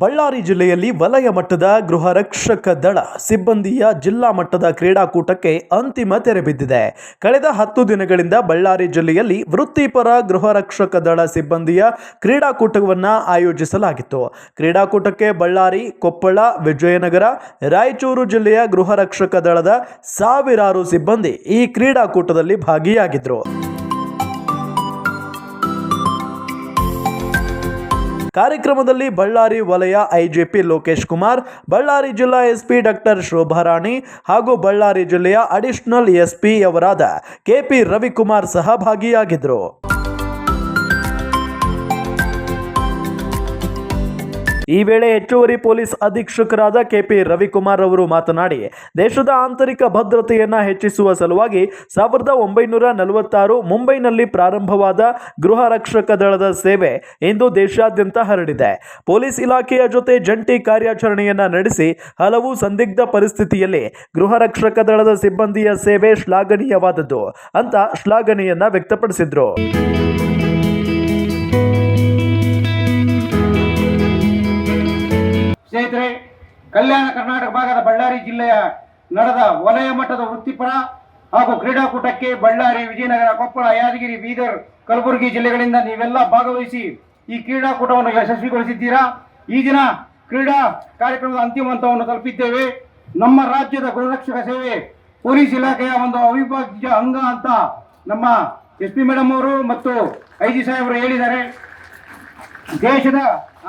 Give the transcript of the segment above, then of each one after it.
ಬಳ್ಳಾರಿ ಜಿಲ್ಲೆಯಲ್ಲಿ ವಲಯ ಮಟ್ಟದ ಗೃಹ ರಕ್ಷಕ ದಳ ಸಿಬ್ಬಂದಿಯ ಜಿಲ್ಲಾ ಮಟ್ಟದ ಕ್ರೀಡಾಕೂಟಕ್ಕೆ ಅಂತಿಮ ತೆರೆ ಬಿದ್ದಿದೆ. ಕಳೆದ ಹತ್ತು ದಿನಗಳಿಂದ ಬಳ್ಳಾರಿ ಜಿಲ್ಲೆಯಲ್ಲಿ ವೃತ್ತಿಪರ ಗೃಹ ರಕ್ಷಕ ದಳ ಸಿಬ್ಬಂದಿಯ ಕ್ರೀಡಾಕೂಟವನ್ನು ಆಯೋಜಿಸಲಾಗಿತ್ತು. ಕ್ರೀಡಾಕೂಟಕ್ಕೆ ಬಳ್ಳಾರಿ, ಕೊಪ್ಪಳ, ವಿಜಯನಗರ, ರಾಯಚೂರು ಜಿಲ್ಲೆಯ ಗೃಹ ರಕ್ಷಕ ದಳದ ಸಾವಿರಾರು ಸಿಬ್ಬಂದಿ ಈ ಕ್ರೀಡಾಕೂಟದಲ್ಲಿ ಭಾಗಿಯಾಗಿದ್ದರು ಕಾರ್ಯಕ್ರಮದಲ್ಲಿ ಬಳ್ಳಾರಿ ವಲಯ ಐಜಿಪಿ ಲೋಕೇಶ್ ಕುಮಾರ್, ಬಳ್ಳಾರಿ ಜಿಲ್ಲಾ ಎಸ್ಪಿ ಡಾಕ್ಟರ್ ಶೋಭಾರಾಣಿ ಹಾಗೂ ಬಳ್ಳಾರಿ ಜಿಲ್ಲೆಯ ಅಡಿಷನಲ್ ಎಸ್ಪಿ ಅವರಾದ ಕೆಪಿ ರವಿಕುಮಾರ್ ಸಹ ಭಾಗಿಯಾಗಿದ್ದರು ಈ ವೇಳೆ ಹೆಚ್ಚುವರಿ ಪೊಲೀಸ್ ಅಧೀಕ್ಷಕರಾದ ಕೆಪಿ ರವಿಕುಮಾರ್ ಅವರು ಮಾತನಾಡಿ, ದೇಶದ ಆಂತರಿಕ ಭದ್ರತೆಯನ್ನ ಹೆಚ್ಚಿಸುವ ಸಲುವಾಗಿ ಸಾವಿರದ ಒಂಬೈನೂರ ನಲವತ್ತಾರು ಮುಂಬೈನಲ್ಲಿ ಪ್ರಾರಂಭವಾದ ಗೃಹ ರಕ್ಷಕ ದಳದ ಸೇವೆ ಇಂದು ದೇಶಾದ್ಯಂತ ಹರಡಿದೆ. ಪೊಲೀಸ್ ಇಲಾಖೆಯ ಜೊತೆ ಜಂಟಿ ಕಾರ್ಯಾಚರಣೆಯನ್ನ ನಡೆಸಿ ಹಲವು ಸಂದಿಗ್ಧ ಪರಿಸ್ಥಿತಿಯಲ್ಲಿ ಗೃಹ ರಕ್ಷಕ ದಳದ ಸಿಬ್ಬಂದಿಯ ಸೇವೆ ಶ್ಲಾಘನೀಯವಾದದ್ದು ಅಂತ ಶ್ಲಾಘನೆಯನ್ನ ವ್ಯಕ್ತಪಡಿಸಿದ್ರು. ಕಲ್ಯಾಣ ಕರ್ನಾಟಕ ಭಾಗದ ಬಳ್ಳಾರಿ ಜಿಲ್ಲೆಯ ನಡೆದ ವಲಯ ಮಟ್ಟದ ವೃತ್ತಿಪರ ಹಾಗೂ ಕ್ರೀಡಾಕೂಟಕ್ಕೆ ಬಳ್ಳಾರಿ, ವಿಜಯನಗರ, ಕೊಪ್ಪಳ, ಯಾದಗಿರಿ, ಬೀದರ್, ಕಲಬುರಗಿ ಜಿಲ್ಲೆಗಳಿಂದ ನೀವೆಲ್ಲ ಭಾಗವಹಿಸಿ ಈ ಕ್ರೀಡಾಕೂಟವನ್ನು ಯಶಸ್ವಿಗೊಳಿಸಿದ್ದೀರಾ? ಈ ದಿನ ಕ್ರೀಡಾ ಕಾರ್ಯಕ್ರಮದ ಅಂತಿಮ ಹಂತವನ್ನು ತಲುಪಿದ್ದೇವೆ. ನಮ್ಮ ರಾಜ್ಯದ ಗೃಹರಕ್ಷಕ ಸೇವೆ ಪೊಲೀಸ್ ಇಲಾಖೆಯ ಒಂದು ಅವಿಭಾಜ್ಯ ಅಂಗ ಅಂತ ನಮ್ಮ ಎಸ್ ಪಿ ಮೇಡಮ್ ಅವರು ಮತ್ತು ಐ ಜಿ ಸಾಹೇಬರು ಹೇಳಿದ್ದಾರೆ. ದೇಶದ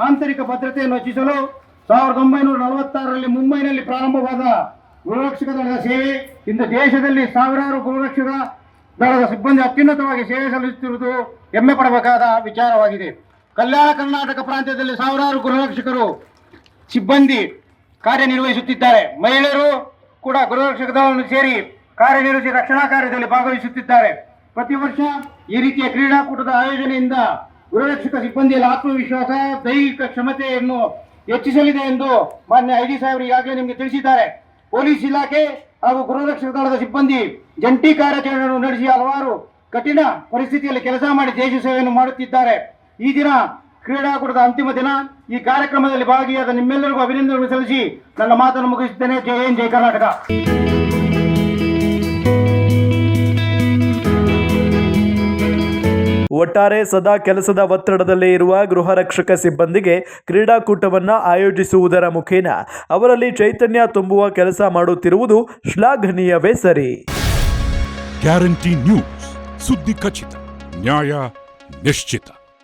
ಆಂತರಿಕ ಭದ್ರತೆಯನ್ನು ಹೆಚ್ಚಿಸಲು ಸಾವಿರದ ಒಂಬೈನೂರ ನಲವತ್ತಾರರಲ್ಲಿ ಮುಂಬೈನಲ್ಲಿ ಪ್ರಾರಂಭವಾದ ಗೃಹರಕ್ಷಕ ದಳದ ಸೇವೆ, ಇಂದು ದೇಶದಲ್ಲಿ ಸಾವಿರಾರು ಗೃಹರಕ್ಷಕ ದಳದ ಸಿಬ್ಬಂದಿ ಅತ್ಯುನ್ನತವಾಗಿ ಸೇವೆ ಸಲ್ಲಿಸುತ್ತಿರುವುದು ಹೆಮ್ಮೆ ಪಡಬೇಕಾದ ವಿಚಾರವಾಗಿದೆ. ಕಲ್ಯಾಣ ಕರ್ನಾಟಕ ಪ್ರಾಂತ್ಯದಲ್ಲಿ ಸಾವಿರಾರು ಗೃಹರಕ್ಷಕರು ಸಿಬ್ಬಂದಿ ಕಾರ್ಯನಿರ್ವಹಿಸುತ್ತಿದ್ದಾರೆ. ಮಹಿಳೆಯರು ಕೂಡ ಗೃಹರಕ್ಷಕ ದಳವನ್ನು ಸೇರಿ ಕಾರ್ಯನಿರ್ವಹಿಸಿ ರಕ್ಷಣಾ ಕಾರ್ಯದಲ್ಲಿ ಭಾಗವಹಿಸುತ್ತಿದ್ದಾರೆ. ಪ್ರತಿ ವರ್ಷ ಈ ರೀತಿಯ ಕ್ರೀಡಾಕೂಟದ ಆಯೋಜನೆಯಿಂದ ಗೃಹರಕ್ಷಕ ಸಿಬ್ಬಂದಿಯಲ್ಲಿ ಆತ್ಮವಿಶ್ವಾಸ, ದೈಹಿಕ ಕ್ಷಮತೆಯನ್ನು ಹೆಚ್ಚಿಸಲಿದೆ ಎಂದು ಮಾನ್ಯ ಐ ಜಿ ಸಾಹೇಬರು ಈಗಾಗಲೇ ನಿಮಗೆ ತಿಳಿಸಿದ್ದಾರೆ. ಪೊಲೀಸ್ ಇಲಾಖೆ ಹಾಗೂ ಗೃಹರಕ್ಷಕ ದಳದ ಸಿಬ್ಬಂದಿ ಜಂಟಿ ಕಾರ್ಯಾಚರಣೆಯನ್ನು ನಡೆಸಿ ಹಲವಾರು ಕಠಿಣ ಪರಿಸ್ಥಿತಿಯಲ್ಲಿ ಕೆಲಸ ಮಾಡಿ ದೇಶ ಸೇವೆಯನ್ನು ಮಾಡುತ್ತಿದ್ದಾರೆ. ಈ ದಿನ ಕ್ರೀಡಾಕೂಟದ ಅಂತಿಮ ದಿನ. ಈ ಕಾರ್ಯಕ್ರಮದಲ್ಲಿ ಭಾಗಿಯಾದ ನಿಮ್ಮೆಲ್ಲರಿಗೂ ಅಭಿನಂದನೆಗಳನ್ನು ಸಲ್ಲಿಸಿ ನನ್ನ ಮಾತನ್ನು ಮುಗಿಸುತ್ತೇನೆ. ಜಯ ಏನ್ ಜಯ ಕರ್ನಾಟಕ. ಒಟ್ಟಾರೆ ಸದಾ ಕೆಲಸದ ಒತ್ತಡದಲ್ಲಿ ಇರುವ ಗೃಹ ರಕ್ಷಕ ಸಿಬ್ಬಂದಿಗೆ ಕ್ರೀಡಾಕೂಟವನ್ನು ಆಯೋಜಿಸುವುದರ ಮುಖೇನ ಅವರಲ್ಲಿ ಚೈತನ್ಯ ತುಂಬುವ ಕೆಲಸ ಮಾಡುತ್ತಿರುವುದು ಶ್ಲಾಘನೀಯವೇ ಸರಿ. Guarantee news. ಸುದ್ದಿ ಖಚಿತ, ನ್ಯಾಯ ನಿಶ್ಚಿತ.